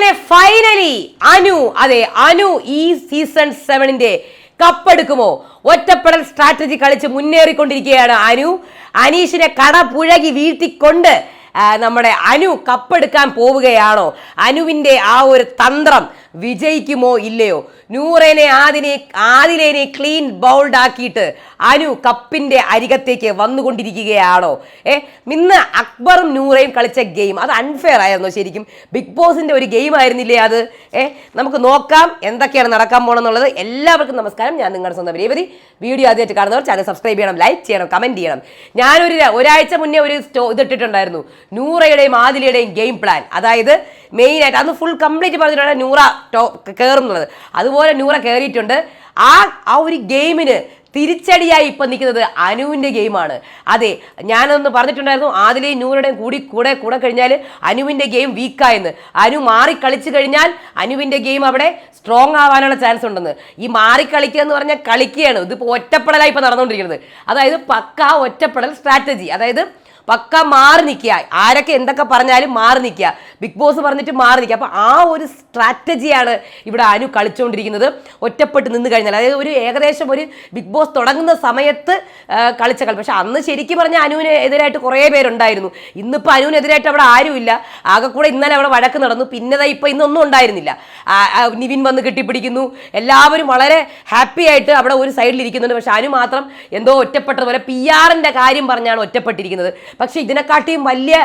അങ്ങനെ ഫൈനലി അനു അതെ അനു ഈ സീസൺ സെവനിന്റെ കപ്പെടുക്കുമോ? ഒറ്റപ്പെടൽ സ്ട്രാറ്റജി കളിച്ച് മുന്നേറിക്കൊണ്ടിരിക്കുകയാണ് അനു. അനീഷിനെ കട പുഴകി വീഴ്ത്തിക്കൊണ്ട് നമ്മുടെ അനു കപ്പെടുക്കാൻ പോവുകയാണോ? അനുവിന്റെ ആ ഒരു തന്ത്രം വിജയിക്കുമോ ഇല്ലയോ? നൂറേനെ ആദിനെ ആദിലേനെ ക്ലീൻ ബൗൾഡ് ആക്കിയിട്ട് അനു കപ്പിന്റെ അരികത്തേക്ക് വന്നുകൊണ്ടിരിക്കുകയാണോ? ഏ ഇന്ന് അക്ബറും നൂറയും കളിച്ച ഗെയിം അത് അൺഫെയർ ആയിരുന്നു ശരിക്കും. ബിഗ് ബോസിന്റെ ഒരു ഗെയിം ആയിരുന്നില്ലേ അത്? ഏ നമുക്ക് നോക്കാം എന്തൊക്കെയാണ് നടക്കാൻ പോകണമെന്നുള്ളത് എല്ലാവർക്കും നമസ്കാരം. ഞാൻ നിങ്ങളുടെ സ്വന്തം രേവതി. വീഡിയോ ആദ്യമായിട്ട് കാണുന്നവർ ചാനൽ സബ്സ്ക്രൈബ് ചെയ്യണം ലൈക്ക് ചെയ്യണം കമന്റ് ചെയ്യണം. ഞാനൊരു ഒരാഴ്ച മുന്നേ ഒരു സ്റ്റോ ഇതിട്ടിട്ടുണ്ടായിരുന്നു. നൂറയുടെയും ആദിലയുടെയും ഗെയിം പ്ലാൻ അതായത് മെയിനായിട്ട് അന്ന് ഫുൾ കംപ്ലീറ്റ് പറഞ്ഞിട്ടുണ്ടെങ്കിൽ നൂറ ടോ കയറുന്നുള്ളത് അതുപോലെ നൂറ കയറിയിട്ടുണ്ട് ആ ആ ഒരു ഗെയിമിന് തിരിച്ചടിയായി ഇപ്പം നിൽക്കുന്നത് അനുവിന്റെ ഗെയിമാണ്. അതെ ഞാനൊന്ന് പറഞ്ഞിട്ടുണ്ടായിരുന്നു ആദിലെയും നൂറുടെയും കൂടി കൂടെ കൂടെ കഴിഞ്ഞാൽ അനുവിന്റെ ഗെയിം വീക്കായെന്ന്. അനു മാറി കളിച്ചു കഴിഞ്ഞാൽ അനുവിന്റെ ഗെയിം അവിടെ സ്ട്രോങ് ആവാനുള്ള ചാൻസ് ഉണ്ടെന്ന്. ഈ മാറി കളിക്കുക എന്ന് പറഞ്ഞാൽ കളിക്കുകയാണ്. ഇതിപ്പോൾ ഒറ്റപ്പെടലായി ഇപ്പം നടന്നുകൊണ്ടിരിക്കുന്നത്. അതായത് പക്ക ഒറ്റപ്പെടൽ സ്ട്രാറ്റജി അതായത് പക്ക മാറി നിൽക്കുക. ആരൊക്കെ എന്തൊക്കെ പറഞ്ഞാലും മാറി നിൽക്കുക. ബിഗ് ബോസ് പറഞ്ഞിട്ട് മാറി നിൽക്കുക. അപ്പോൾ ആ ഒരു സ്ട്രാറ്റജിയാണ് ഇവിടെ അനു കളിച്ചുകൊണ്ടിരിക്കുന്നത് ഒറ്റപ്പെട്ട് നിന്ന് കഴിഞ്ഞാൽ. അതായത് ഒരു ഏകദേശം ഒരു ബിഗ് ബോസ് തുടങ്ങുന്ന സമയത്ത് കളിച്ച കളി. പക്ഷെ അന്ന് ശരിക്കും പറഞ്ഞാൽ അനുവിന് എതിരായിട്ട് കുറേ പേരുണ്ടായിരുന്നു. ഇന്നിപ്പോൾ അനുവിനെതിരായിട്ട് അവിടെ ആരുമില്ല. ആകെ കൂടെ ഇന്നലെ അവിടെ വഴക്ക് നടന്നു. പിന്നെ ദാ ഇപ്പോൾ ഇന്നൊന്നും ഉണ്ടായിരുന്നില്ല. നിവിൻ വന്ന് കെട്ടിപ്പിടിക്കുന്നു. എല്ലാവരും വളരെ ഹാപ്പി ആയിട്ട് അവിടെ ഒരു സൈഡിൽ ഇരിക്കുന്നുണ്ട്. പക്ഷെ അനു മാത്രം എന്തോ ഒറ്റപ്പെട്ടതുപോലെ പി ആറിന്റെ കാര്യം പറഞ്ഞാണ് ഒറ്റപ്പെട്ടിരിക്കുന്നത്. പക്ഷെ ഇതിനെക്കാട്ടിയും വലിയ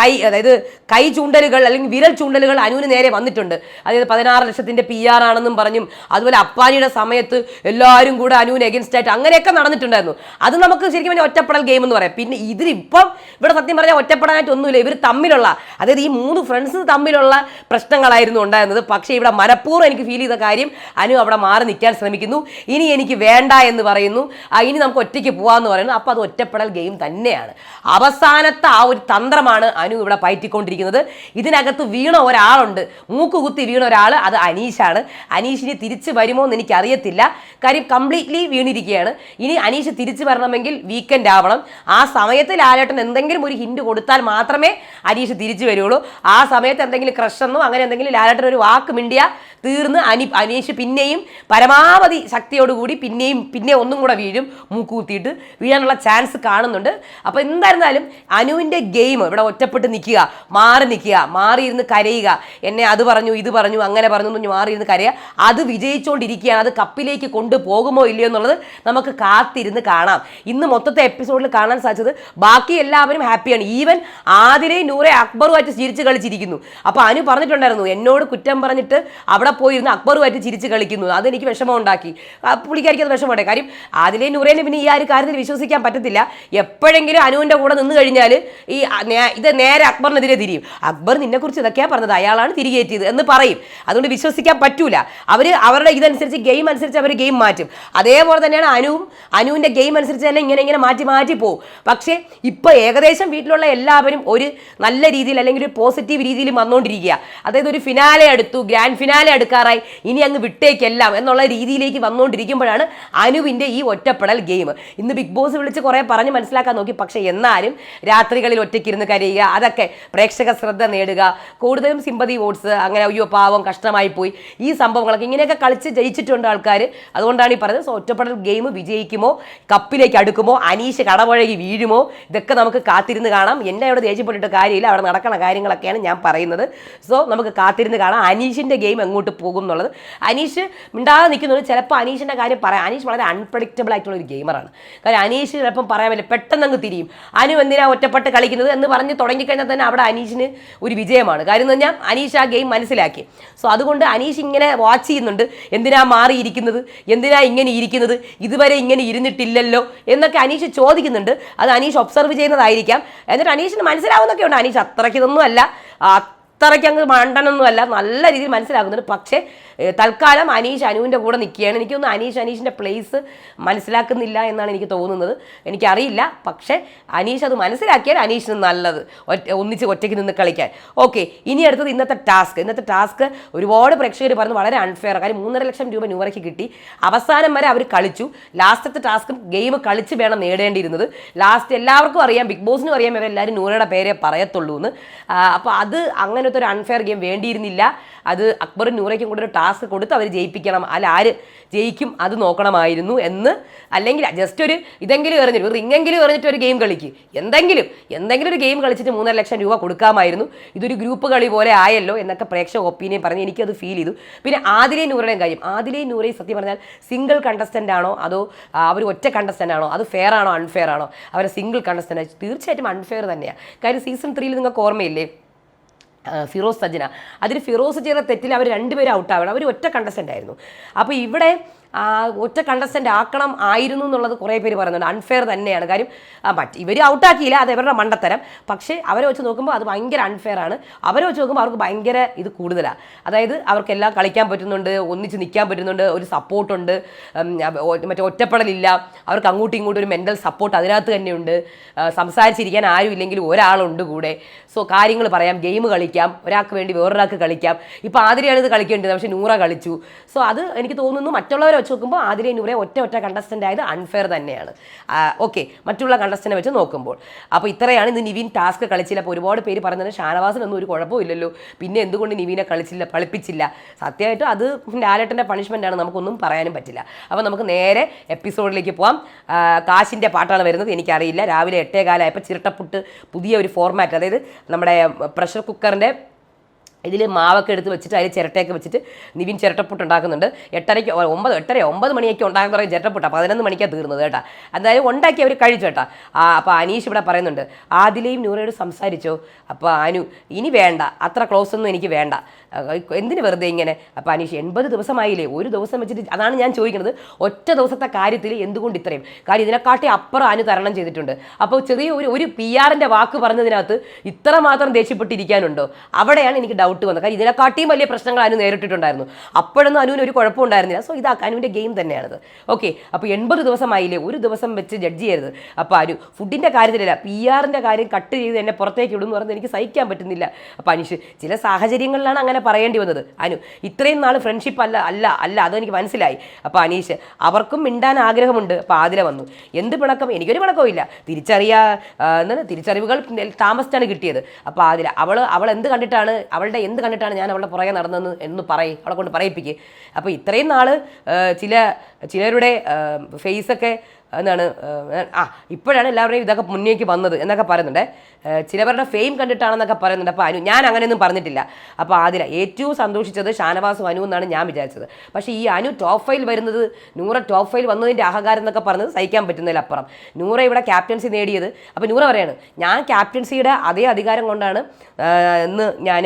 കൈ അതായത് കൈ ചൂണ്ടലുകൾ അല്ലെങ്കിൽ വിരൽ ചൂണ്ടലുകൾ അനുവിന് നേരെ വന്നിട്ടുണ്ട്. അതായത് പതിനാറ് ലക്ഷത്തിന്റെ പി ആർ ആണെന്നും പറഞ്ഞും അതുപോലെ അപ്പാനിയുടെ സമയത്ത് എല്ലാവരും കൂടെ അനുവിന് എഗൻസ്റ്റ് ആയിട്ട് അങ്ങനെയൊക്കെ നടന്നിട്ടുണ്ടായിരുന്നു. അത് നമുക്ക് ശരിക്കും പറഞ്ഞാൽ ഒറ്റപ്പെടൽ ഗെയിം എന്ന് പറയാം. പിന്നെ ഇതിലിപ്പം ഇവിടെ സത്യം പറഞ്ഞാൽ ഒറ്റപ്പെടാനായിട്ട് ഒന്നുമില്ല. ഇവർ തമ്മിലുള്ള അതായത് ഈ മൂന്ന് ഫ്രണ്ട്സ് തമ്മിലുള്ള പ്രശ്നങ്ങളായിരുന്നു ഉണ്ടായിരുന്നത്. പക്ഷേ ഇവിടെ മനഃപൂർവം എനിക്ക് ഫീൽ ചെയ്ത കാര്യം അനു അവിടെ മാറി നിൽക്കാൻ ശ്രമിക്കുന്നു. ഇനി എനിക്ക് വേണ്ട എന്ന് പറയുന്നു. ആ, ഇനി നമുക്ക് ഒറ്റയ്ക്ക് പോകാമെന്ന് പറയുന്നു. അപ്പോൾ അത് ഒറ്റപ്പെടൽ ഗെയിം തന്നെയാണ്. അവസാനത്തെ ആ ഒരു തന്ത്രമാണ് അനു ഇവിടെ പയറ്റിക്കൊണ്ടിരിക്കുന്നത്. ഇതിനകത്ത് വീണ ഒരാളുണ്ട്. മൂക്കുകുത്തി വീണ ഒരാൾ അത് അനീഷാണ്. അനീഷിന് തിരിച്ചു വരുമോ എന്ന് എനിക്ക് അറിയത്തില്ല കാര്യം കംപ്ലീറ്റ്ലി വീണിരിക്കുകയാണ്. ഇനി അനീഷ് തിരിച്ചു വരണമെങ്കിൽ വീക്കെൻഡ് ആവണം. ആ സമയത്ത് ലാലേട്ടൻ എന്തെങ്കിലും ഒരു ഹിൻഡ് കൊടുത്താൽ മാത്രമേ അനീഷ് തിരിച്ചു വരുള്ളൂ. ആ സമയത്ത് എന്തെങ്കിലും ക്രഷെന്നോ അങ്ങനെ എന്തെങ്കിലും ലാലേട്ടൻ ഒരു വാക്ക് മിണ്ടിയ തീർന്ന് അനി അനീഷ് പിന്നെയും പരമാവധി ശക്തിയോടുകൂടി പിന്നെയും പിന്നെ ഒന്നും കൂടെ വീഴും. മൂക്കുകുത്തിയിട്ട് വീഴാനുള്ള ചാൻസ് കാണുന്നുണ്ട്. അപ്പോൾ എന്തായിരുന്നാലും അനുവിന്റെ ഗെയിം ഇവിടെ ഒറ്റപ്പെട്ട് നിൽക്കുക മാറി നിൽക്കുക മാറിയിരുന്ന് കരയുക. എന്നെ അത് പറഞ്ഞു ഇത് പറഞ്ഞു അങ്ങനെ പറഞ്ഞു എന്ന് മാറിയിരുന്ന് കരയുക. അത് വിജയിച്ചുകൊണ്ടിരിക്കുകയാണ് അത് കപ്പിലേക്ക് കൊണ്ടുപോകുമോ ഇല്ലയോ എന്നുള്ളത് നമുക്ക് കാത്തിരുന്ന് കാണാം. ഇന്ന് മൊത്തത്തെ എപ്പിസോഡിൽ കാണാൻ സാധിച്ചത് ബാക്കി എല്ലാവരും ഹാപ്പിയാണ്. ഈവൻ ആദിലെയും നൂറെ അക്ബറുമായിട്ട് ചിരിച്ച് കളിച്ചിരിക്കുന്നു. അപ്പോൾ അനു പറഞ്ഞിട്ടുണ്ടായിരുന്നു എന്നോട് കുറ്റം പറഞ്ഞിട്ട് അവിടെ പോയിരുന്ന് അക്ബറുമായിട്ട് ചിരിച്ച് കളിക്കുന്നു. അതെനിക്ക് വിഷമം ഉണ്ടാക്കി പുള്ളിക്കാരിക്ക് അത് വിഷമമുണ്ട് കാര്യം ആദിലെയും നൂറേനെ പിന്നെ ഈ ആ ഒരു കാര്യത്തിൽ വിശ്വസിക്കാൻ പറ്റത്തില്ല. എപ്പോഴെങ്കിലും അനുവിന്റെ കൂടെ നിന്ന് കഴിഞ്ഞാൽ ഈ ഇത് നേരെ അക്ബറിനെതിരെ തിരിയും. അക്ബർ നിന്നെക്കുറിച്ച് ഇതൊക്കെയാണ് പറഞ്ഞത്. അയാളാണ് തിരികേറ്റിയത് എന്ന് പറയും. അതുകൊണ്ട് വിശ്വസിക്കാൻ പറ്റൂല. അവർ അവരുടെ ഇതനുസരിച്ച് ഗെയിം അനുസരിച്ച് അവർ ഗെയിം മാറ്റും. അതേപോലെ തന്നെയാണ് അനുവും. അനുവിന്റെ ഗെയിം അനുസരിച്ച് തന്നെ ഇങ്ങനെ ഇങ്ങനെ മാറ്റി മാറ്റി പോകും പക്ഷേ ഇപ്പോൾ ഏകദേശം വീട്ടിലുള്ള എല്ലാവരും ഒരു നല്ല രീതിയിൽ അല്ലെങ്കിൽ ഒരു പോസിറ്റീവ് രീതിയിൽ വന്നുകൊണ്ടിരിക്കുക അതായത് ഒരു ഫിനാലെ അടുത്തു ഗ്രാൻഡ് ഫിനാലെ അടുക്കാറായി ഇനി അങ്ങ് വിട്ടേക്കെല്ലാം എന്നുള്ള രീതിയിലേക്ക് വന്നുകൊണ്ടിരിക്കുമ്പോഴാണ് അനുവിന്റെ ഈ ഒറ്റപ്പെടൽ ഗെയിം ഇന്ന് ബിഗ് ബോസ് വിളിച്ച് കുറേ പറഞ്ഞ് മനസ്സിലാക്കാൻ നോക്കി. പക്ഷേ എന്നാലും രാത്രികളിൽ ഒറ്റയ്ക്കിരുന്ന് കരയുക അതൊക്കെ പ്രേക്ഷക ശ്രദ്ധ നേടുക. കൂടുതലും സിമ്പതി വോട്ട്സ് അങ്ങനെ അയ്യോ പാവം കഷ്ടമായി പോയി. ഈ സംഭവങ്ങളൊക്കെ ഇങ്ങനെയൊക്കെ കളിച്ച് ജയിച്ചിട്ടുണ്ട് ആൾക്കാർ അതുകൊണ്ടാണ് ഈ പറഞ്ഞത് സോ ഒറ്റപ്പെടൽ ഗെയിം വിജയിക്കുമോ കപ്പിലേക്ക് അടുക്കുമോ അനീഷ് കടവഴകി വീഴുമോ ഇതൊക്കെ നമുക്ക് കാത്തിരുന്ന് കാണാം. എന്നെ അവിടെ ദേഷ്യപ്പെട്ടിട്ട് കാര്യമില്ല അവിടെ നടക്കണ കാര്യങ്ങളൊക്കെയാണ് ഞാൻ പറയുന്നത്. സോ നമുക്ക് കാത്തിരുന്ന് കാണാം അനീഷിന്റെ ഗെയിം എങ്ങോട്ട് പോകും എന്നുള്ളത്. അനീഷ് മിണ്ടാതെ നിൽക്കുന്നത് ചിലപ്പോൾ അനീഷിന്റെ കാര്യം പറയാം. അനീഷ് വളരെ അൺപ്രഡിക്റ്റബിൾ ആയിട്ടുള്ള ഒരു ഗെയിമറാണ് കാര്യം അനീഷ് ചിലപ്പം പറയാൻ പറ്റില്ല പെട്ടെന്ന് അങ്ങ് തിരിയും. അനു എന്തിനാ ഒറ്റപ്പെട്ട് കളിക്കുന്നത് എന്ന് പറഞ്ഞ് തുടങ്ങിക്കഴിഞ്ഞാൽ തന്നെ അവിടെ അനീഷിന് ഒരു വിജയമാണ്. കാര്യം എന്ന് പറഞ്ഞാൽ അനീഷ് ആ ഗെയിം മനസ്സിലാക്കി. സോ അതുകൊണ്ട് അനീഷ് ഇങ്ങനെ വാച്ച് ചെയ്യുന്നുണ്ട്. എന്തിനാ മാറിയിരിക്കുന്നത്? എന്തിനാ ഇങ്ങനെ ഇരിക്കുന്നത്? ഇതുവരെ ഇങ്ങനെ ഇരുന്നിട്ടില്ലല്ലോ? എന്നൊക്കെ അനീഷ് ചോദിക്കുന്നുണ്ട്. അത് അനീഷ് ഒബ്സർവ് ചെയ്യുന്നതായിരിക്കാം. എന്നിട്ട് അനീഷിന് മനസ്സിലാവുന്നൊക്കെ ഉണ്ട് അനീഷ് അത്രയ്ക്ക് ഇതൊന്നും അല്ല. അത്രയ്ക്ക് അങ്ങ് മണ്ടനൊന്നുമല്ല നല്ല രീതിയിൽ മനസ്സിലാക്കുന്നുണ്ട് പക്ഷേ തൽക്കാലം അനീഷ് അനുവിന്റെ കൂടെ നിൽക്കുകയാണ്. എനിക്കൊന്നും അനീഷ് അനീഷിന്റെ പ്ലേസ് മനസ്സിലാക്കുന്നില്ല എന്നാണ് എനിക്ക് തോന്നുന്നത്. എനിക്കറിയില്ല. പക്ഷേ അനീഷ് അത് മനസ്സിലാക്കിയാൽ അനീഷിന് നല്ലത്. ഒന്നിച്ച് ഒറ്റയ്ക്ക് നിന്ന് കളിക്കാൻ. ഓക്കെ ഇനി അടുത്തത് ഇന്നത്തെ ടാസ്ക് ഇന്നത്തെ ടാസ്ക് ഒരുപാട് പ്രേക്ഷകർ പറഞ്ഞു വളരെ അൺഫെയർ കാര്യം മൂന്നര ലക്ഷം രൂപ ന്യൂറയ്ക്ക് കിട്ടി. അവസാനം വരെ അവർ കളിച്ചു. ലാസ്റ്റത്തെ ടാസ്കും ഗെയിം കളിച്ച് വേണം നേടേണ്ടിയിരുന്നത്. ലാസ്റ്റ് എല്ലാവർക്കും അറിയാം ബിഗ് ബോസിനും അറിയാം ഇവരെല്ലാവരും നൂറയുടെ പേരെ പറയത്തുള്ളൂ എന്ന് അപ്പോൾ അത് അങ്ങനത്തെ ഒരു അൺഫെയർ ഗെയിം വേണ്ടിയിരുന്നില്ല. അത് അക്ബറും നൂറയ്ക്കും കൂടെ ഒരു ടാസ്ക് കൊടുത്ത് അവർ ജയിപ്പിക്കണം. അല്ല ആര് ജയിക്കും അത് നോക്കണമായിരുന്നു എന്ന്. അല്ലെങ്കിൽ ജസ്റ്റ് ഒരു ഇതെങ്കിലും എറിഞ്ഞിട്ട് ഒരു റിങ്ങെങ്കിലും എറിഞ്ഞിട്ട് ഒരു ഗെയിം കളിക്ക്. എന്തെങ്കിലും എന്തെങ്കിലും ഒരു ഗെയിം കളിച്ചിട്ട് മൂന്നര ലക്ഷം രൂപ കൊടുക്കാമായിരുന്നു. ഇതൊരു ഗ്രൂപ്പ് കളി പോലെ ആയല്ലോ എന്നൊക്കെ പ്രേക്ഷക ഒപ്പീനിയൻ പറഞ്ഞ് എനിക്കത് ഫീൽ ചെയ്തു. പിന്നെ ആദിലേ നൂറയുടെയും കാര്യം. ആദിലേ നൂറയും സത്യം പറഞ്ഞാൽ സിംഗിൾ കണ്ടസ്റ്റന്റ് ആണോ അതോ അവർ ഒറ്റ കണ്ടസ്റ്റന്റ് ആണോ? അത് ഫെയർ ആണോ അൺഫെയർ ആണോ? അവരെ സിംഗിൾ കണ്ടസ്റ്റന്റ് തീർച്ചയായിട്ടും അൺഫെയർ തന്നെയാണ് കാര്യം സീസൺ ത്രീയിൽ നിങ്ങൾക്ക് ഓർമ്മയില്ലേ? ഫിറോസ് സജന അതിൽ ഫിറോസ് ചെയ്ത തെറ്റിൽ അവർ രണ്ടുപേരും ഔട്ടാവണം അവർ ഒറ്റ കണ്ടസ്റ്റന്റ് ആയിരുന്നു. അപ്പോൾ ഇവിടെ ഒറ്റ കണ്ടസ്റ്റന്റ് ആക്കണം ആയിരുന്നു എന്നുള്ളത് കുറേ പേര് പറയുന്നുണ്ട്. അൺഫെയർ തന്നെയാണ്. കാര്യം മറ്റ് ഇവർ ഔട്ടാക്കിയില്ല അത് ഇവരുടെ മണ്ടത്തരം. പക്ഷേ അവരെ വെച്ച് നോക്കുമ്പോൾ അത് ഭയങ്കര അൺഫെയർ ആണ്. അവരെ വെച്ച് നോക്കുമ്പോൾ അവർക്ക് ഭയങ്കര ഇത് കൂടുതലാണ് അതായത് അവർക്കെല്ലാം കളിക്കാൻ പറ്റുന്നുണ്ട് ഒന്നിച്ച് നിൽക്കാൻ പറ്റുന്നുണ്ട് ഒരു സപ്പോർട്ടുണ്ട് മറ്റേ ഒറ്റപ്പെടലില്ല. അവർക്ക് അങ്ങോട്ടും ഇങ്ങോട്ടും ഒരു മെന്റൽ സപ്പോർട്ട് അതിനകത്ത് തന്നെയുണ്ട്. സംസാരിച്ചിരിക്കാൻ ആരും ഇല്ലെങ്കിലും ഒരാളുണ്ട് കൂടെ. സോ കാര്യങ്ങൾ പറയാം. ഗെയിം കളിക്കാം. ഒരാൾക്ക് വേണ്ടി വേറൊരാൾക്ക് കളിക്കാം. ഇപ്പോൾ ആതിരയാണ് ഇത് കളിക്കേണ്ടത്. പക്ഷേ നൂറ കളിച്ചു. സോ അത് എനിക്ക് തോന്നുന്നു മറ്റുള്ളവരെ വെച്ച് നോക്കുമ്പോൾ ആതിരയും നൂറെ ഒറ്റ ഒറ്റ കണ്ടസ്റ്റന്റ് ആയത് അൺഫെയർ തന്നെയാണ്. ഓക്കെ മറ്റുള്ള കണ്ടസ്റ്റനെ വെച്ച് നോക്കുമ്പോൾ. അപ്പോൾ ഇത്രയാണ് ഇന്ന് നിവിൻ ടാസ്ക് കളിച്ചില്ല അപ്പോൾ ഒരുപാട് പേര് പറയുന്നത് ഷാനവാസിനൊന്നും ഒരു കുഴപ്പമില്ലല്ലോ. പിന്നെ എന്തുകൊണ്ട് നിവിനെ കളിച്ചില്ല കളിപ്പിച്ചില്ല? സത്യമായിട്ടും അത് ലാലേട്ടന്റെ പണിഷ്മെന്റ് ആണ് നമുക്കൊന്നും പറയാനും പറ്റില്ല. അപ്പോൾ നമുക്ക് നേരെ എപ്പിസോഡിലേക്ക് പോവാം. കാശിന്റെ പാട്ടാണ് വരുന്നത്. എനിക്കറിയില്ല. രാവിലെ എട്ടേ കാലമായപ്പോൾ ചിരട്ടപ്പുട്ട് പുതിയ ഒരു ഫോർമാറ്റ് അതായത് നമ്മുടെ പ്രഷർ കുക്കറിന്റെ ഇതിൽ മാവൊക്കെ എടുത്ത് വെച്ചിട്ട് അതിൽ ചിരട്ടയൊക്കെ വെച്ചിട്ട് നിവിൻ ചിരട്ടപ്പുട്ട് ഉണ്ടാക്കുന്നുണ്ട്. എട്ടരയ്ക്ക് ഒമ്പത് എട്ടര ഒമ്പത് മണിയൊക്കെ ഉണ്ടാക്കുന്ന പറയും ചിരട്ടപ്പുട്ട. പതിനൊന്ന് മണിക്കാണ് തീർന്നത് കേട്ടാ. എന്തായാലും ഉണ്ടാക്കി അവർ കഴിച്ചു കേട്ടാ. ആ അപ്പോൾ അനീഷ് ഇവിടെ പറയുന്നുണ്ട് ആദിലയും നൂറയോട് സംസാരിച്ചോ? അപ്പോൾ അനു ഇനി വേണ്ട. അത്ര ക്ലോസ് ഒന്നും എനിക്ക് വേണ്ട. എന്തിന് വെറുതെ ഇങ്ങനെ? അപ്പോൾ അനീഷ് എൺപത് ദിവസമായില്ലേ? ഒരു ദിവസം വെച്ചിട്ട് അതാണ് ഞാൻ ചോദിക്കുന്നത് ഒറ്റ ദിവസത്തെ കാര്യത്തിൽ എന്തുകൊണ്ട് ഇത്രയും? കാര്യം ഇതിനെക്കാട്ടി അപ്പുറം അനു തരണം ചെയ്തിട്ടുണ്ട്. അപ്പോൾ ചെറിയ ഒരു ഒരു പി ആറിന്റെ വാക്ക് പറഞ്ഞതിനകത്ത് ഇത്ര മാത്രം ദേഷ്യപ്പെട്ടിരിക്കാനുണ്ടോ? അവിടെയാണ് എനിക്ക് ഡൗട്ട് വന്നത് കാര്യം ഇതിനെക്കാട്ടിയും വലിയ പ്രശ്നങ്ങൾ അനു നേരിട്ടിട്ടുണ്ടായിരുന്നു. അപ്പോഴൊന്നും അനുവിന് ഒരു കുഴപ്പം ഉണ്ടായിരുന്നില്ല. സോ ഇത് അനുവിന്റെ ഗെയിം തന്നെയാണത്. ഓക്കെ അപ്പോൾ എൺപത് ദിവസമായില്ലേ ഒരു ദിവസം വെച്ച് ജഡ്ജ് ചെയ്യരുത്. അപ്പോൾ അനു ഫുഡിന്റെ കാര്യത്തിലല്ല പി ആറിന്റെ കാര്യം കട്ട് ചെയ്ത് എന്നെ പുറത്തേക്ക് ഇടും എന്ന് പറഞ്ഞത് എനിക്ക് സഹിക്കാൻ പറ്റുന്നില്ല. അപ്പോൾ അനുഷ് ചില സാഹചര്യങ്ങളിലാണ് അങ്ങനെ പറയേണ്ടി വന്നത്. അനു ഇത്രയും നാൾ ഫ്രണ്ട്ഷിപ്പ് അല്ല അല്ല അല്ല അതെനിക്ക് മനസ്സിലായി. അപ്പോൾ അനീഷ് അവർക്കും മിണ്ടാൻ ആഗ്രഹമുണ്ട്. അപ്പോൾ ആതിര വന്നു. എന്ത് പിണക്കം? എനിക്കൊരു പിണക്കവും ഇല്ല. തിരിച്ചറിയാ എന്താണ്? തിരിച്ചറിവുകൾ താമസിച്ചാണ് കിട്ടിയത്. അപ്പോൾ ആതിര അവൾ അവൾ എന്ത് കണ്ടിട്ടാണ്? അവളുടെ എന്ത് കണ്ടിട്ടാണ് ഞാൻ അവളുടെ പുറകെ നടന്നതെന്ന് എന്ന് പറയും അവളെ കൊണ്ട് പറയിപ്പിക്കുക അപ്പോൾ ഇത്രയും നാൾ ചില ചിലരുടെ ഫേസൊക്കെ എന്താണ് ആ, ഇപ്പോഴാണ് എല്ലാവരുടെയും ഇതൊക്കെ മുന്നേക്ക് വന്നത് എന്നൊക്കെ പറയുന്നുണ്ട്. ചിലവരുടെ ഫെയിം കണ്ടിട്ടാണെന്നൊക്കെ പറയുന്നുണ്ട്. അപ്പോൾ അനു ഞാൻ അങ്ങനെയൊന്നും പറഞ്ഞിട്ടില്ല. അപ്പോൾ ആതിര ഏറ്റവും സന്തോഷിച്ചത് ഷാനവാസും അനു എന്നാണ് ഞാൻ വിചാരിച്ചത്. പക്ഷേ ഈ അനു ടോപ്പ് ഫൈൽ വരുന്നത് നൂറ ടോപ്പ് ഫൈൽ വന്നതിന്റെ അഹങ്കാരം എന്നൊക്കെ പറഞ്ഞത് സഹിക്കാൻ പറ്റുന്നതിലപ്പുറം. നൂറ ഇവിടെ ക്യാപ്റ്റൻസി നേടിയത്. അപ്പോൾ നൂറ പറയാണ് ഞാൻ ക്യാപ്റ്റൻസിയുടെ അതേ അധികാരം കൊണ്ടാണ് ഇന്ന് ഞാൻ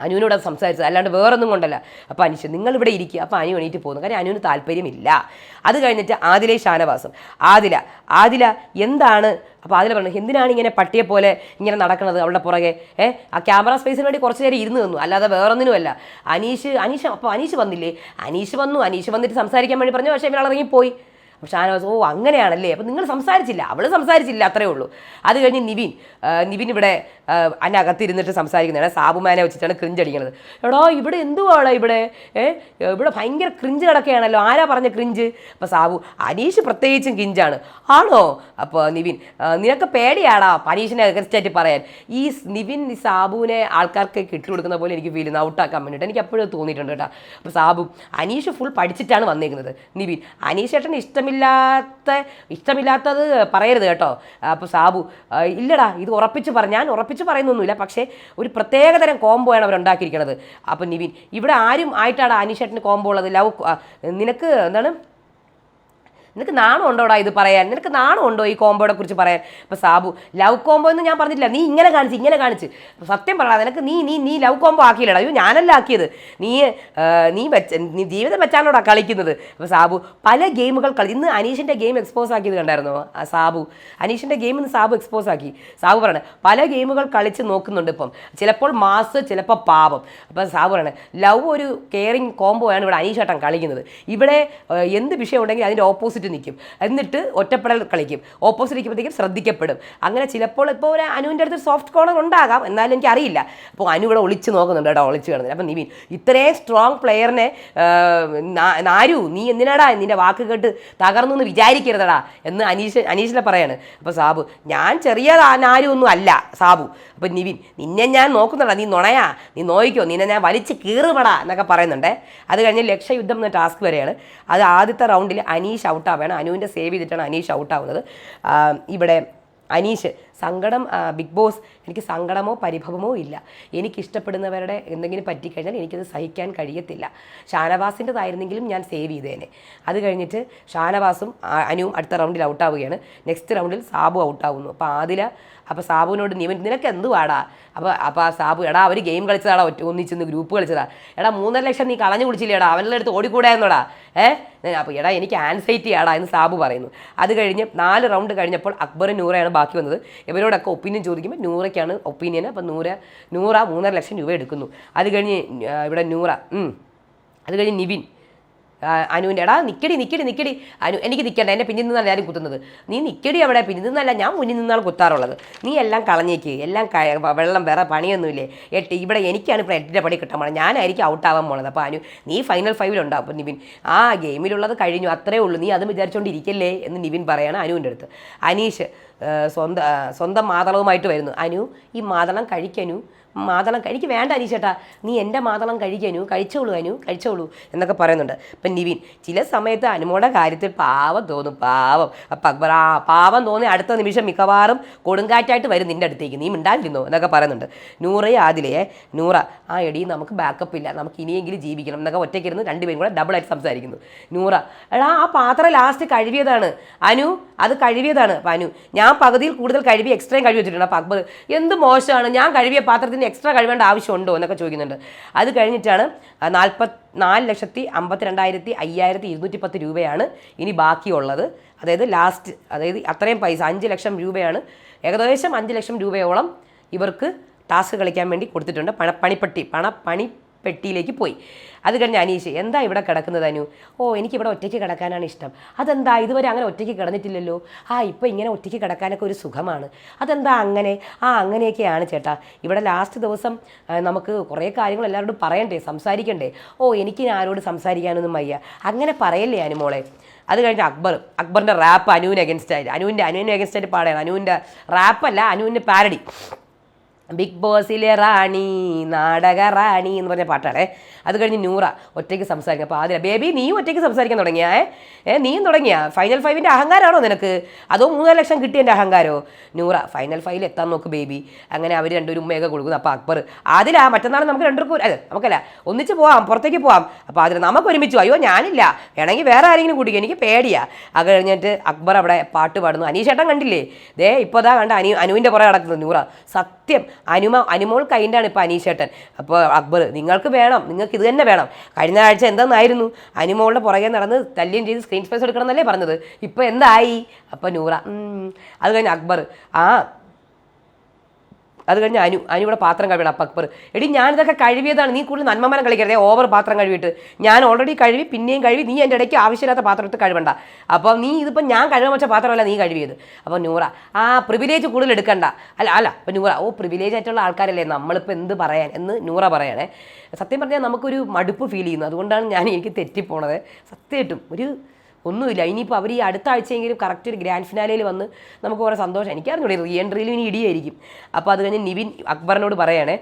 അനുവിനോട് അത് സംസാരിച്ചത്. അല്ലാണ്ട് വേറൊന്നും കൊണ്ടല്ല. അപ്പോൾ അനീഷ് നിങ്ങൾ ഇവിടെ ഇരിക്കുക അപ്പോൾ അനു എണീറ്റ് പോകുന്നു. കാര്യം അനുവിന് താല്പര്യമില്ല. അത് കഴിഞ്ഞിട്ട് ആദിലെ ഷാനവാസം. ആദില ആദില എന്താണ്? അപ്പോൾ ആദില പറഞ്ഞു എന്തിനാണ് ഇങ്ങനെ പട്ടിയെ പോലെ ഇങ്ങനെ നടക്കുന്നത് അവളുടെ പുറകെ? ഏ ആ ക്യാമറ സ്പേസിന് വേണ്ടി കുറച്ച് നേരം ഇരുന്ന് നിന്നു. അല്ലാതെ വേറൊന്നിനുമല്ല. അനീഷ് അനീഷ് അപ്പോൾ അനീഷ് വന്നില്ലേ? അനീഷ് വന്നു. അനീഷ് വന്നിട്ട് സംസാരിക്കാൻ വേണ്ടി പറഞ്ഞു. പക്ഷേ ഇവൾ ഇറങ്ങിപ്പോയി. അപ്പോൾ ഷാനവാസ് ഓ അങ്ങനെയാണല്ലേ. അപ്പോൾ നിങ്ങൾ സംസാരിച്ചില്ല. അവൾ സംസാരിച്ചില്ല അത്രേ ഉള്ളൂ. അത് കഴിഞ്ഞ് നിവിൻ നിവിൻ ഇവിടെ അതിനകത്തിരുന്നിട്ട് സംസാരിക്കുന്നതാണ് സാബുമാനെ വെച്ചിട്ടാണ് ക്രിഞ്ച് അടിക്കുന്നത് എടോ ഇവിടെ എന്തുവാണ് ഇവിടെ? ഇവിടെ ഭയങ്കര ക്രിഞ്ച് കിടക്കുകയാണല്ലോ ആരാ പറഞ്ഞ ക്രിഞ്ച് അപ്പോൾ സാബു അനീഷ് പ്രത്യേകിച്ചും കിഞ്ചാണ് ആണോ. അപ്പോൾ നിവിൻ നിനക്ക് പേടിയാടാ അനീഷിനെ അഗസ്റ്റായിട്ട് പറയാൻ. ഈ നിവിൻ സാബുവിനെ ആൾക്കാർക്ക് ഇട്ടുകൊടുക്കുന്ന പോലെ എനിക്ക് ചെയ്യുന്നു. ഔട്ടാക്കാൻ വേണ്ടിയിട്ട് എനിക്ക് എപ്പോഴും തോന്നിയിട്ടുണ്ട് കേട്ടോ. അപ്പോൾ സാബു അനീഷ് ഫുൾ പഠിച്ചിട്ടാണ് വന്നിരിക്കുന്നത് നിവിൻ അനീഷ് ചേട്ടന് ഇഷ്ടമില്ലാത്ത ഇഷ്ടമില്ലാത്തത് പറയരുത് കേട്ടോ. അപ്പോൾ സാബു ഇല്ലടാ ഇത് ഉറപ്പിച്ച് പറ ഞാൻ ഉറപ്പിച്ച് പറയുന്നൊന്നുമില്ല പക്ഷേ ഒരു പ്രത്യേകതരം കോംബോയാണ് അവർ ഉണ്ടാക്കിയിരിക്കുന്നത് അപ്പോൾ നിവിൻ ഇവിടെ ആരും ആയിട്ടാണ് അനീഷേട്ടന് കോംബോ ഉള്ളത്. ലവ് നിനക്ക് എന്താണ്? നിനക്ക് നാണം ഉണ്ടോടാ ഇത് പറയാൻ? നിനക്ക് നാണം ഉണ്ടോ ഈ കോംബോയെ കുറിച്ച് പറയാൻ? അപ്പോൾ സാബു ലവ് കോംബോ എന്ന് ഞാൻ പറഞ്ഞിട്ടില്ല. നീ ഇങ്ങനെ കാണിച്ച് ഇങ്ങനെ കാണിച്ച്. സത്യം പറയാം നിനക്ക് നീ നീ നീ ലവ് കോംബോ ആക്കിയില്ലടാ. അയ്യോ ഞാനല്ല ആക്കിയത്. നീ നീ വെച്ച നീ ജീവിതം വെച്ചാണോടാ കളിക്കുന്നത്? അപ്പോൾ സാബു പല ഗെയിമുകൾ കളി ഇന്ന് അനീഷിന്റെ ഗെയിം എക്സ്പോസ് ആക്കിയത് കണ്ടായിരുന്നോ? സാബു. അനീഷിന്റെ ഗെയിം ഇന്ന് സാബു എക്സ്പോസ് ആക്കി. സാബു പറയണേ പല ഗെയിമുകൾ കളിച്ച് നോക്കുന്നുണ്ട് ഇപ്പം. ചിലപ്പോൾ മാസ് ചിലപ്പോൾ പാപം. അപ്പോൾ സാബു പറയണേ ലവ് ഒരു കെയറിങ് കോംബോ ആണ് ഇവിടെ അനീഷേട്ടൻ കളിക്കുന്നത്. ഇവിടെ എന്ത് വിഷയം ഉണ്ടെങ്കിൽ അതിന്റെ ഓപ്പോസിറ്റ് ഓപ്പോസിറ്റ് നിൽക്കും. എന്നിട്ട് ഒറ്റപ്പെടൽ കളിക്കും. ഓപ്പോസിറ്റ് നിൽക്കുമ്പോഴത്തേക്കും ശ്രദ്ധിക്കപ്പെടും. അങ്ങനെ ചിലപ്പോൾ ഇപ്പോൾ ഒരു അനുവിന്റെ അടുത്ത് സോഫ്റ്റ് കോർണർ ഉണ്ടാകാം. എന്നാലും എനിക്ക് അറിയില്ല. അപ്പോൾ അനു ഇവിടെ ഒളിച്ച് നോക്കുന്നുണ്ട് കേട്ടോ ഒളിച്ച് കിടന്നില്ല അപ്പം നിവിൻ ഇത്രയും സ്ട്രോങ് പ്ലെയറിനെ നാരു നീ എന്തിനാടാ നിന്റെ വാക്ക് കേട്ട് തകർന്നു എന്ന് വിചാരിക്കരുതടാ എന്ന് അനീഷ് അനീഷിനെ പറയാണ്. അപ്പോൾ സാബു ഞാൻ ചെറിയ നാരു ഒന്നും അല്ല സാബു. അപ്പം നിവിൻ നിന്നെ ഞാൻ നോക്കുന്നുണ്ടാ നീ നുണയാ. നീ നോയിക്കോ നിന്നെ ഞാൻ വലിച്ച് കീറുപടാ എന്നൊക്കെ പറയുന്നുണ്ട്. അത് കഴിഞ്ഞ് ലക്ഷ്യയുദ്ധം എന്ന ടാസ്ക് വരെയാണ്. അത് ആദ്യത്തെ റൗണ്ടിൽ അനീഷ് ഔട്ടാവുകയാണ്. അനുവിന്റെ സേവ് ചെയ്തിട്ടാണ് അനീഷ് ഔട്ടാവുന്നത്. ആവുന്നത് ഇവിടെ അനീഷ് സങ്കടം ബിഗ് ബോസ് എനിക്ക് സങ്കടമോ പരിഭവമോ ഇല്ല. എനിക്ക് ഇഷ്ടപ്പെടുന്നവരുടെ എന്തെങ്കിലും പറ്റിക്കഴിഞ്ഞാൽ എനിക്കത് സഹിക്കാൻ കഴിയത്തില്ല. ഷാനവാസിന്റെതായിരുന്നെങ്കിലും ഞാൻ സേവ് ചെയ്തേനെ. അത് കഴിഞ്ഞിട്ട് ഷാനവാസും അനുവും അടുത്ത റൗണ്ടിൽ ഔട്ടാവുകയാണ്. നെക്സ്റ്റ് റൗണ്ടിൽ സാബു ഔട്ടാവുന്നു. അപ്പോൾ ആദില അപ്പോൾ സാബുവിനോട് നീ നിനക്ക് എന്തുവാടാ അപ്പോൾ അപ്പോൾ ആ സാബു എടാ അവർ ഗെയിം കളിച്ചതാടാ ഒറ്റ ഒന്നിച്ചെന്ന് ഗ്രൂപ്പ് കളിച്ചതാ. എടാ മൂന്നര ലക്ഷം നീ കളഞ്ഞു കുടിച്ചില്ലേടാ അവരുടെ അടുത്ത് ഓടിക്കൂടായിരുന്നോടാ ഏഹ് അപ്പോൾ എടാ എനിക്ക് ആൻസൈറ്റി ആടാ എന്ന് സാബു പറയുന്നു. അത് കഴിഞ്ഞ് നാല് റൗണ്ട് കഴിഞ്ഞപ്പോൾ അക്ബറും നൂറയാണ് ബാക്കി വന്നത്. ഇവരോടൊക്കെ ഒപ്പീനിയൻ ചോദിക്കുമ്പോൾ നൂറയ്ക്കാണ് ഒപ്പീനിയൻ. അപ്പം നൂറ് നൂറ മൂന്നര ലക്ഷം രൂപ എടുക്കുന്നു. അത് കഴിഞ്ഞ് ഇവിടെ നൂറ. അത് കഴിഞ്ഞ് നിവിൻ. അനുവിന്റെ എടാ നിക്കടി നിക്കടി നിക്കടി. അനു എനിക്ക് നിൽക്കണ്ട എന്റെ പിന്നിൽ നിന്നാണ് എല്ലാവരും കുത്തുന്നത്. നീ നിക്കടി അവിടെ പിന്നിൽ നിന്നല്ല ഞാൻ മുന്നിൽ നിന്നാണ് കുത്താറുള്ളത്. നീ എല്ലാം കളഞ്ഞേക്ക് എല്ലാം വെള്ളം വേറെ പണിയൊന്നുമില്ലേ? എട്ട് ഇവിടെ എനിക്കാണ് ഇപ്പോൾ എട്ടിന്റെ പണി കിട്ടാൻ പോണത്. ഞാനായിരിക്കും ഔട്ടാവാൻ പോണത്. അപ്പോൾ അനു നീ ഫൈനൽ ഫൈവിലുണ്ടാവും അപ്പോൾ നിവിൻ ആ ഗെയിമിലുള്ളത് കഴിഞ്ഞു അത്രേ ഉള്ളൂ. നീ അത് വിചാരിച്ചുകൊണ്ടിരിക്കല്ലേ എന്ന് നിവിൻ പറയാണ് അനുവിന്റെ അടുത്ത്. അനീഷ് സ്വന്തം സ്വന്തം മാതളവുമായിട്ട് വരുന്നു. അനു ഈ മാതളം കഴിക്കനു മാതളം എനിക്ക് വേണ്ട അനീഷേട്ടാ. നീ എന്റെ മാതളം കഴിക്കാനു കഴിച്ചോളൂ അനു കഴിച്ചോളൂ എന്നൊക്കെ പറയുന്നുണ്ട്. ഇപ്പം നിവിൻ ചില സമയത്ത് അനുമോടെ കാര്യത്തിൽ പാവം തോന്നും പാവം. അപ്പം അക്ബർ ആ പാവം തോന്നി അടുത്ത നിമിഷം മിക്കവാറും കൊടുങ്കാറ്റായിട്ട് വരും നിന്റെ അടുത്തേക്ക്. നീ മിണ്ടാതിരുന്നോ എന്നൊക്കെ പറയുന്നുണ്ട്. നൂറയെ ആദിലയെ നൂറ ആ എടി നമുക്ക് ബാക്കപ്പ് ഇല്ല. നമുക്ക് ഇനിയെങ്കിലും ജീവിക്കണം എന്നൊക്കെ ഒറ്റയ്ക്കിരുന്ന് രണ്ടുപേരും കൂടെ ഡബിളായിട്ട് സംസാരിക്കുന്നു. നൂറ എടാ ആ പാത്രം ലാസ്റ്റ് കഴുകിയതാണ്. അനു അത് കഴുകിയതാണ്. അപ്പം അനു ഞാൻ പകുതിയിൽ കൂടുതൽ കഴുകി എക്സ്ട്രയും കഴുകി വെച്ചിട്ടുണ്ട്. അപ്പം അക്ബർ എന്ത് മോശമാണ്. ഞാൻ കഴുകിയ പാത്രത്തിന് എക്സ്ട്രാ കഴിവേണ്ട ആവശ്യമുണ്ടോ എന്നൊക്കെ ചോദിക്കുന്നുണ്ട്. അത് കഴിഞ്ഞിട്ടാണ് നാൽപ്പത്തി നാല് ലക്ഷത്തി അമ്പത്തി രണ്ടായിരത്തി അയ്യായിരത്തി ഇരുന്നൂറ്റി പത്ത് രൂപയാണ് ഇനി ബാക്കിയുള്ളത്. അതായത് ലാസ്റ്റ് അതായത് അത്രയും പൈസ അഞ്ച് ലക്ഷം രൂപയാണ്. ഏകദേശം അഞ്ച് ലക്ഷം രൂപയോളം ഇവർക്ക് ടാസ്ക് കളിക്കാൻ വേണ്ടി കൊടുത്തിട്ടുണ്ട്. പണ പണിപ്പെട്ടി പണ പണിപ്പെട്ടിയിലേക്ക് പോയി. അത് കഴിഞ്ഞ് അനീഷ് എന്താ ഇവിടെ കിടക്കുന്നത് അനു? ഓ എനിക്കിവിടെ ഒറ്റയ്ക്ക് കിടക്കാനാണ് ഇഷ്ടം. അതെന്താ? ഇതുവരെ അങ്ങനെ ഒറ്റയ്ക്ക് കിടന്നിട്ടില്ലല്ലോ? ആ ഇപ്പോൾ ഇങ്ങനെ ഒറ്റയ്ക്ക് കിടക്കാനൊക്കെ ഒരു സുഖമാണ്. അതെന്താ അങ്ങനെ? ആ അങ്ങനെയൊക്കെയാണ് ചേട്ടാ. ഇവിടെ ലാസ്റ്റ് ദിവസം നമുക്ക് കുറേ കാര്യങ്ങൾ എല്ലാവരോടും പറയണ്ടേ സംസാരിക്കണ്ടേ? ഓ എനിക്ക് ആരോട് സംസാരിക്കാനൊന്നും വയ്യ. അങ്ങനെ പറയല്ലേ അനുമോളെ അത് കഴിഞ്ഞ് അക്ബർ അക്ബറിന്റെ റാപ്പ് അനുവിന് അഗൻസ്റ്റ് ആയിട്ട് അനുവിന്റെ അനുവിന് അഗൻസ്റ്റ് ആയിട്ട് പാടുകയാണ് അനുവിന്റെ റാപ്പല്ല അനുവിന്റെ പാരഡി ബിഗ് ബോസിലെ റാണി നാടക റാണി എന്ന് പറഞ്ഞ പാട്ടാണ്. അത് കഴിഞ്ഞ് നൂറ ഒറ്റയ്ക്ക് സംസാരിക്കും. അപ്പോൾ ആദ്യം ബേബി നീ ഒറ്റയ്ക്ക് സംസാരിക്കാൻ തുടങ്ങിയാ ഏ? നീയും തുടങ്ങിയാ? ഫൈനൽ ഫൈവിന്റെ അഹങ്കാരമാണോ നിനക്ക്? അതോ മൂന്നര ലക്ഷം കിട്ടിയ എന്റെ അഹങ്കാരോ? നൂറ ഫൈനൽ ഫൈവിൽ എത്താൻ നോക്ക് ബേബി. അങ്ങനെ അവർ രണ്ടുപേരും ഉമ്മയൊക്കെ കൊടുക്കുന്നു. അപ്പോൾ അക്ബർ അതിലാ മറ്റന്നാൾ നമുക്ക് രണ്ടുപേർക്കും അതെ നമുക്കല്ല ഒന്നിച്ച് പോവാം പുറത്തേക്ക് പോവാം. അപ്പോൾ അതിൽ നമുക്ക് ഒരുമിച്ച് അയ്യോ ഞാനില്ല. വേണമെങ്കിൽ വേറെ ആരെങ്കിലും കൂട്ടിക്കും. എനിക്ക് പേടിയാ. അത് കഴിഞ്ഞിട്ട് അക്ബർ അവിടെ പാട്ട് പാടുന്നു. അനീഷേട്ടൻ കണ്ടില്ലേ? ദേ ഇപ്പോൾ അതാ കണ്ട അനു അനുവിന്റെ പുറകെ നടക്കുന്നത് നൂറ. സത്യം അനുമ അനുമോൾ കൈൻഡാണ് ഇപ്പോൾ അനീഷേട്ടൻ. അപ്പോൾ അക്ബർ നിങ്ങൾക്ക് വേണം നിങ്ങൾക്ക് ഇത് തന്നെ വേണം. കഴിഞ്ഞ ആഴ്ച എന്തെന്നായിരുന്നു? അനുമോളുടെ പുറകെ നടന്ന് തല്ലിയും ചെയ്ത് സ്ക്രീൻ സ്പേസ് എടുക്കണം എന്നല്ലേ പറഞ്ഞത്. ഇപ്പോൾ എന്തായി? അപ്പോൾ നൂറ അത് കഴിഞ്ഞ് അക്ബർ ആ അത് കഴിഞ്ഞ് അനു അനു ഇവിടെ പാത്രം കഴുകണം അപ്പം അക്ബർ. എടി ഞാനിതൊക്കെ കഴുകിയതാണ്. നീ കൂടുതൽ നന്മമരം കളിക്കരുതേ ഓവർ പാത്രം കഴുകിയിട്ട്. ഞാൻ ഓൾറെഡി കഴുകി പിന്നെയും കഴുകി നീ എന്റെ ഇടയ്ക്ക് ആവശ്യമില്ലാത്ത പാത്രം എടുത്ത് കഴുകണ്ട. അപ്പോൾ നീ ഇതിപ്പോൾ ഞാൻ കഴുകാൻ വെച്ച പാത്രമല്ല നീ കഴുകിയത്. അപ്പോൾ നൂറ ആ പ്രിവിലേജ് കൂടുതൽ എടുക്കണ്ട. അല്ല അല്ല അപ്പോൾ നൂറ ഓ പ്രിവിലേജ് ആയിട്ടുള്ള ആൾക്കാരല്ലേ? നമ്മളിപ്പോൾ എന്ത് പറയാൻ? എന്ന് നൂറ പറയണേ. സത്യം പറഞ്ഞാൽ നമുക്കൊരു മടുപ്പ് ഫീൽ ചെയ്യുന്നു. അതുകൊണ്ടാണ് ഞാൻ എനിക്ക് തെറ്റിപ്പോണത്. സത്യമായിട്ടും ഒരു ഒന്നുമില്ല. ഇനിയിപ്പോൾ അവർ ഈ അടുത്ത ആഴ്ചയെങ്കിലും കറക്റ്റ് ഒരു ഗ്രാൻഡ് ഫിനാലയിൽ വന്ന് നമുക്ക് കുറേ സന്തോഷം. എനിക്കറിഞ്ഞൂടെ റീ എൻട്രിയിലും ഇനി ഇടിയായിരിക്കും. അപ്പോൾ അത് കഴിഞ്ഞ് നിവിൻ അക്ബറിനോട് പറയണേ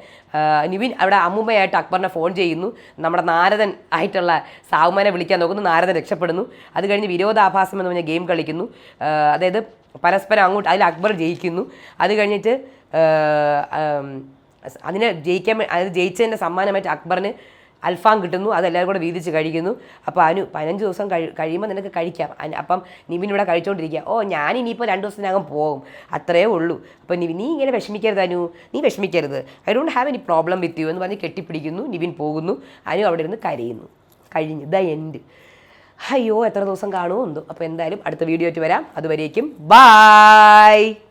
നിവിൻ അവിടെ അമ്മുമ്മയായിട്ട് അക്ബറിനെ ഫോൺ ചെയ്യുന്നു. നമ്മുടെ നാരദൻ ആയിട്ടുള്ള സാവുമാനെ വിളിക്കാൻ നോക്കുന്നു. നാരദൻ രക്ഷപ്പെടുന്നു. അത് കഴിഞ്ഞ് വിരോധാഭാസം എന്ന് പറഞ്ഞ ഗെയിം കളിക്കുന്നു. അതായത് പരസ്പരം അങ്ങോട്ട് അതിൽ അക്ബർ ജയിക്കുന്നു. അത് കഴിഞ്ഞിട്ട് അതിനെ ജയിക്കാൻ അതായത് ജയിച്ചതിന്റെ സമ്മാനമായിട്ട് അക്ബറിന് അൽഫാം കിട്ടുന്നു അതെല്ലാവരും കൂടെ വീതിച്ച് കഴിക്കുന്നു. അപ്പോൾ അനു പതിനഞ്ച് ദിവസം കഴി കഴിയുമ്പോൾ നിനക്ക് കഴിക്കാം. അപ്പം നിവിൻ ഇവിടെ കഴിച്ചുകൊണ്ടിരിക്കുക ഓ ഞാൻ ഇനിയിപ്പോൾ രണ്ട് ദിവസത്തിനകം പോകും. അത്രയേ ഉള്ളൂ. അപ്പോൾ നിവിൻ നീ ഇങ്ങനെ വിഷമിക്കരുത് അനു. നീ വിഷമിക്കരുത്. I don't have any problem with you എന്ന് പറഞ്ഞ് കെട്ടിപ്പിടിക്കുന്നു. നിവിൻ പോകുന്നു. അനു അവിടെ ഇരുന്ന് കരയുന്നു. കഴിഞ്ഞു ദ എൻഡ് അയ്യോ എത്ര ദിവസം കാണുമോ എന്തോ അപ്പോൾ എന്തായാലും അടുത്ത വീഡിയോ ആയിട്ട് വരാം. അതുവരേക്കും ബായ്